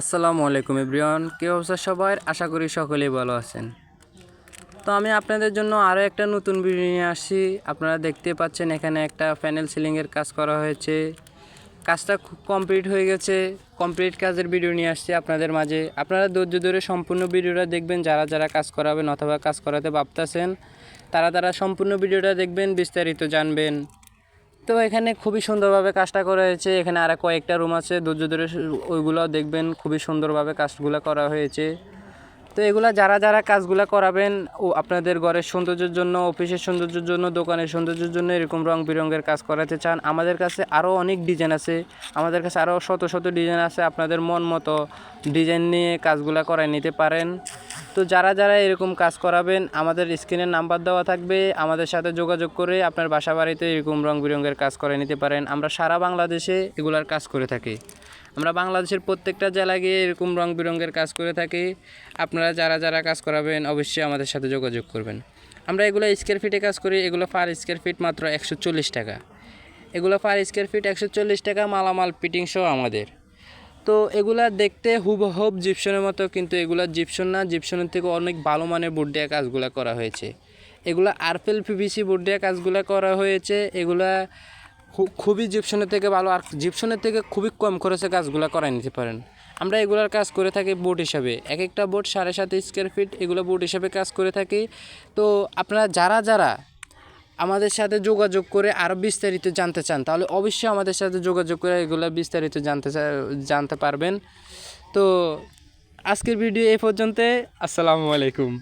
আসসালামু আলাইকুম এভরিওয়ান, কে অবস্থা সবাই আশা করি সকলেই ভালো আছেন। তো আমি আপনাদের জন্য আরও একটা নতুন ভিডিও নিয়ে আসছি আপনারা দেখতে পাচ্ছেন এখানে একটা প্যানেল সিলিংয়ের কাজ করা হয়েছে। কাজটা খুব কমপ্লিট হয়ে গেছে। কমপ্লিট কাজের ভিডিও নিয়ে আসছি আপনাদের মাঝে। আপনারা ধৈর্য ধরে সম্পূর্ণ ভিডিওটা দেখবেন। যারা যারা কাজ করাবেন অথবা কাজ করাতে ভাবতেছেন, তারা তারা সম্পূর্ণ ভিডিওটা দেখবেন, বিস্তারিত জানবেন। তো এখানে খুবই সুন্দরভাবে কাজটা করা হয়েছে। এখানে আর কয়েকটা রুম আছে। ধরে ওইগুলো দেখবেন, খুবই সুন্দরভাবে কাজগুলো করা হয়েছে। তো এগুলা যারা যারা কাজগুলো করাবেন, ও আপনাদের ঘরের সৌন্দর্যের জন্য, অফিসের সৌন্দর্যের জন্য, দোকানের সৌন্দর্যের জন্য এরকম রং বেরঙের কাজ করাতে চান, আমাদের কাছে আরও অনেক ডিজাইন আছে। আমাদের কাছে আরও শত শত ডিজাইন আছে। আপনাদের মন মতো ডিজাইন নিয়ে কাজগুলো করায় নিতে পারেন। তো যারা যারা এরকম কাজ করাবেন, আমাদের স্ক্রিনের নাম্বার দেওয়া থাকবে। আমাদের সাথে যোগাযোগ করে আপনার বাসা বাড়িতে এরকম রং বেরঙের কাজ করে নিতে পারেন। আমরা সারা বাংলাদেশে এগুলার কাজ করে থাকি। আমরা বাংলাদেশের প্রত্যেকটা জেলায় গিয়ে এরকম রং বেরঙের কাজ করে থাকি। আপনারা যারা যারা কাজ করাবেন, অবশ্যই আমাদের সাথে যোগাযোগ করবেন। আমরা এগুলো স্কোয়ার ফিটে কাজ করি। এগুলো পার স্কোয়ার ফিট মাত্র একশো চল্লিশ টাকা। এগুলো পার স্কোয়ার ফিট একশো চল্লিশ টাকা মালামাল ফিটিং সহ আমাদের। তো এগুলা দেখতে হুবহুব জিপসনের মতো, কিন্তু এগুলা জিপসন না। জিপসনের থেকে অনেক ভালো মানের বোর্ড দিয়ে কাজগুলো করা হয়েছে। এগুলা আরফেল পিভিসি বোর্ড দিয়ে কাজগুলো করা হয়েছে। এগুলা খুবই জিপসনের থেকে ভালো। আর জিপসনের থেকে খুবই কম খরচে কাজগুলো করাই নিতে পারেন। আমরা এগুলার কাজ করে থাকি বোর্ড হিসাবে। এক একটা বোর্ড সাড়ে সাত স্কোয়ার ফিট, এগুলো বোর্ড হিসাবে কাজ করে থাকি। তো আপনারা, যারা যারা আমাদের সাথে যোগাযোগ করে আরও বিস্তারিত জানতে চান, তাহলে অবশ্যই আমাদের সাথে যোগাযোগ করে এগুলো বিস্তারিত জানতে জানতে পারবেন। তো আজকের ভিডিও এ পর্যন্ত আসসালামু আলাইকুম।